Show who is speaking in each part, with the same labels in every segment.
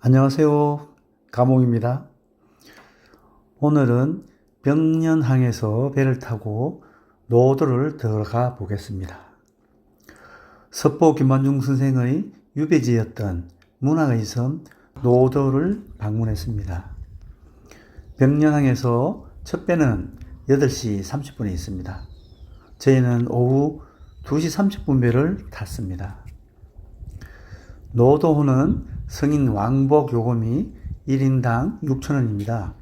Speaker 1: 안녕하세요. 가몽입니다. 오늘은 병년항에서 배를 타고 노도를 들어가 보겠습니다. 석보 김만중 선생의 유배지였던 문학의 섬 노도를 방문했습니다. 병년항에서 첫 배는 8시 30분에 있습니다. 저희는 오후 2시 30분 배를 탔습니다. 노도호는 성인 왕복 요금이 1인당 6,000원입니다.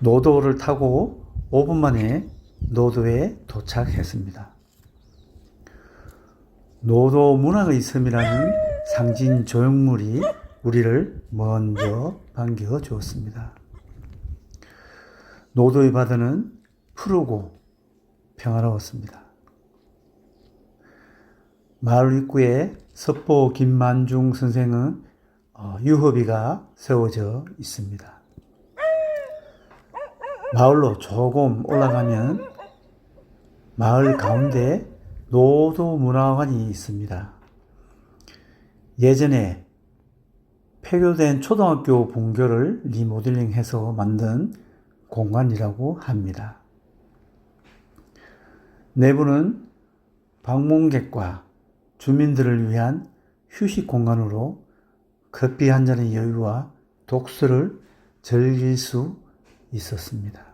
Speaker 1: 노도를 타고 5분 만에 노도에 도착했습니다. 노도 문학의 섬이라는 상징 조형물이 우리를 먼저 반겨 주었습니다. 노도의 바다는 푸르고 평화로웠습니다. 마을 입구에 석보 김만중 선생은 어, 유허비가 세워져 있습니다. 마을로 조금 올라가면 마을 가운데 노도 문화관이 있습니다. 예전에 폐교된 초등학교 분교를 리모델링해서 만든 공간이라고 합니다. 내부는 방문객과 주민들을 위한 휴식 공간으로 커피 한 잔의 여유와 독서를 즐길 수 있었습니다.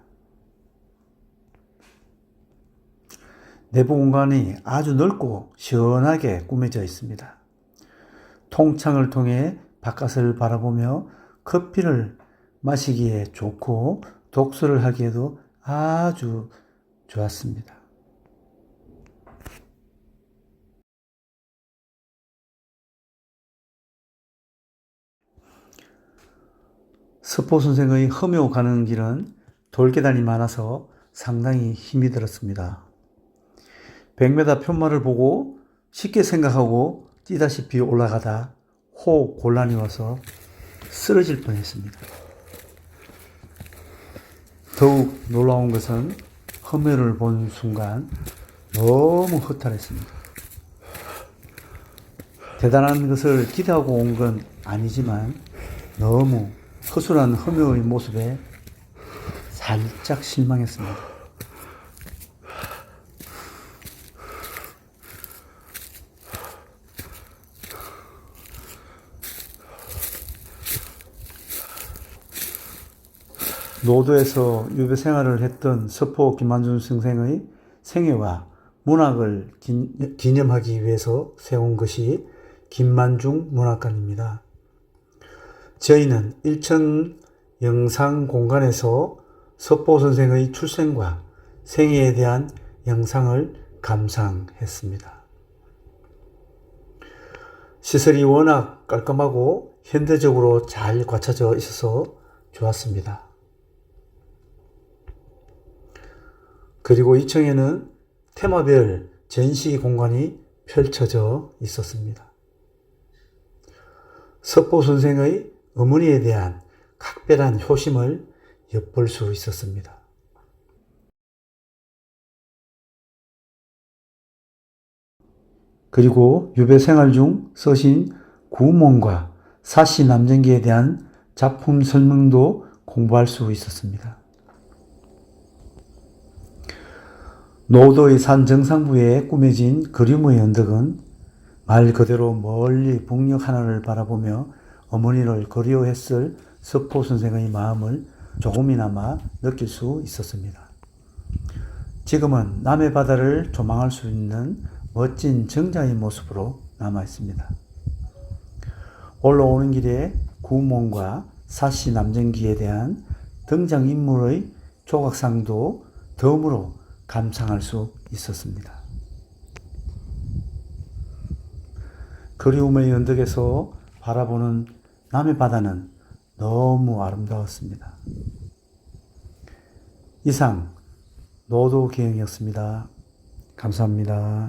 Speaker 1: 내부 공간이 아주 넓고 시원하게 꾸며져 있습니다. 통창을 통해 바깥을 바라보며 커피를 마시기에 좋고 독서를 하기에도 아주 좋았습니다. 스포 선생의 험요 가는 길은 돌계단이 많아서 상당히 힘이 들었습니다. 100m 편말을 보고 쉽게 생각하고 뛰다시피 올라가다 호 곤란이 와서 쓰러질 뻔했습니다. 더욱 놀라운 것은 험요를 본 순간 너무 허탈했습니다. 대단한 것을 기대하고 온 건 아니지만 너무 허술한 험요의 모습에 살짝 실망했습니다. 노도에서 유배 생활을 했던 서포 김만준 선생의 생애와 문학을 기- 기념하기 위해서 세운 것이 김만중 문학관입니다. 저희는 1층 영상 공간에서 석보 선생의 출생과 생애에 대한 영상을 감상했습니다. 시설이 워낙 깔끔하고 현대적으로 잘 갖춰져 있어서 좋았습니다. 그리고 2층에는 테마별 전시 공간이 펼쳐져 있었습니다. 석보 선생의 어머니에 대한 각별한 효심을 엿볼 수 있었습니다. 그리고 유배 생활 중 써신 구몬과 사시 남전기에 대한 작품 설명도 공부할 수 있었습니다. 노도의 산 정상부에 꾸며진 그림의 언덕은 말 그대로 멀리 북녘 하늘을 바라보며 어머니를 그리워했을 석포 선생의 마음을 조금이나마 느낄 수 있었습니다. 지금은 남해 바다를 조망할 수 있는 멋진 정자의 모습으로 남아 있습니다. 올라오는 길에 구몬과 사시 남정기에 대한 등장인물의 조각상도 덤으로 감상할 수 있었습니다. 그리움의 언덕에서 바라보는 남해 바다는 너무 아름다웠습니다. 이상 노도 기행이었습니다. 감사합니다.